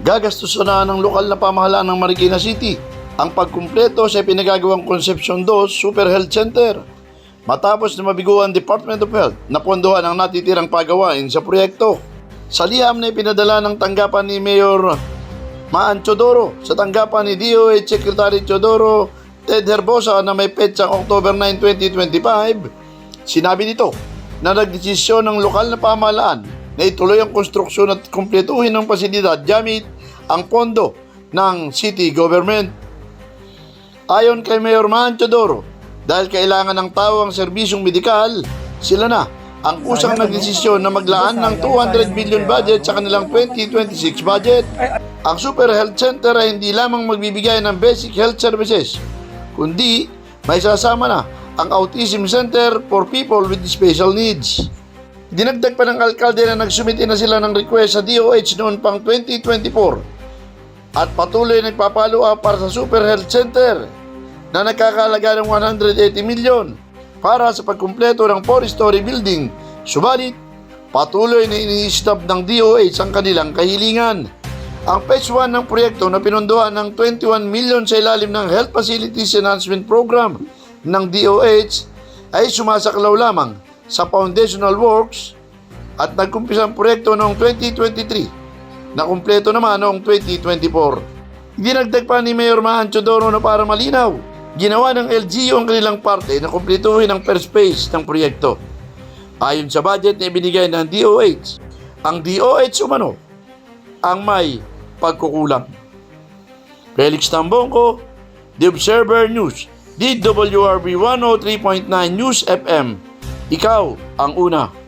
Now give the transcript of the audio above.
Gagastusan na ng lokal na pamahalaan ng Marikina City ang pagkumpleto sa pinagagawang Concepcion 2 Super Health Center. Matapos na mabigo ang Department of Health na pondohan ang natitirang pagawain sa proyekto. Sa liham na ipinadala ng tanggapan ni Mayor Maan Chodoro sa tanggapan ni DOH Secretary Chodoro Ted Herbosa na may petsang October 9, 2025, sinabi nito na nagdesisyon ng lokal na pamahalaan na ituloy ang konstruksyon at kumpletuhin ng pasilidad gamit ang pondo ng city government. Ayon kay Mayor Maan Chodoro, dahil kailangan ng tao ang serbisyong medikal, sila na ang kusang nagdesisyon na maglaan ng 200 billion budget sa kanilang 2026 budget. Ang Super Health Center ay hindi lamang magbibigay ng basic health services, kundi may sasama na ang Autism Center for People with Special Needs. Dinagdag pa ng alkalde na nagsumiti na sila ng request sa DOH noon pang 2024 at patuloy nagpapalo up para sa Super Health Center na nagkakalaga ng 180 milyon para sa pagkumpleto ng 4-story building. Subalit, patuloy na ini-stop ng DOH ang kanilang kahilingan. Ang phase 1 ng proyekto na pinondohan ng 21 million sa ilalim ng Health Facilities Enhancement Program ng DOH ay sumasaklaw lamang sa foundational works at nagkumpisa ang proyekto noong 2023 na kumpleto naman noong 2024. Dinagdag pa ni Mayor Mahan Chodoro na para malinaw, ginawa ng LGU ang kanilang parte na kumpletuhin ang first phase ng proyekto. Ayon sa budget na ibinigay ng DOH, ang DOH umano ang may pagkukulang. Felix Tambongko, The Observer News, DWRB 103.9 News FM. Ikaw ang una.